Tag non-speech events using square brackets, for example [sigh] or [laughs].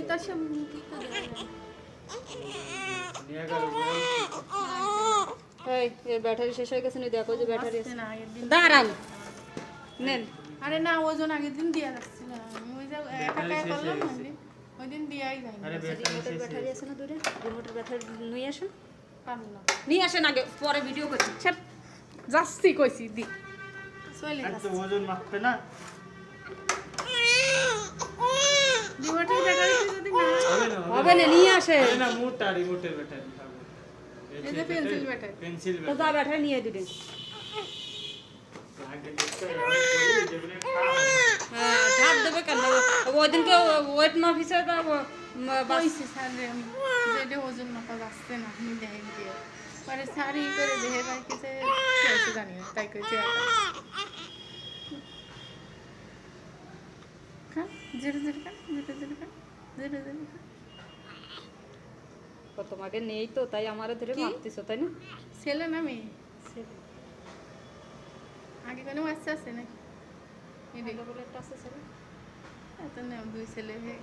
যায় না। এই ব্যাটারি শেষ হয়ে গেছে নি দেখো যে ব্যাটারি না আগের দাঁড়ান। নেন। আরে না ওজন আগের দিন দিয়া যাচ্ছিল আমি ওই যে একা একা করলাম ওই দিন দিয়াই যায়নি। আরে ব্যাটারি ব্যাটারি আছে না দূরে? রিমোটের ব্যাটারি নিয়ে আসেন। পারলাম নিয়ে আসেন আগে পরে ভিডিও করছি। ছাড়। যাচ্ছি কইছি দি। চলে যাচ্ছে। ওজন মাপবে না [laughs] রিমোটের ব্যাটারিতে যদি না হবে না হবে না নিয়ে আসে। না মোটা রিমোটের ব্যাটারি যে পেন্সিল ব্যাটারি। পেন্সিল তো যা ব্যাটারি নিয়ে খাওয়া হ্যাঁ দেবে কেন? ওই দিনকে ওয়েট মাফিসে বাস কইছি স্যার ওজন মাপা যাচ্ছে না আমি দিয়ে পরে করে পাইতেছে কেউ জানি না তাই কইছে একা খান জিরে জিরে খান জিরে জিরে তোমাকে নেই তো তাই আমারও ধরে ভাবতেছো তাই না? ছেলে না মেয়ে? আগে কোনো বাচ্চা আছে নাকি? এটাই বলে একটা আছে ছেলে। এত না দুই ছেলে হয়ে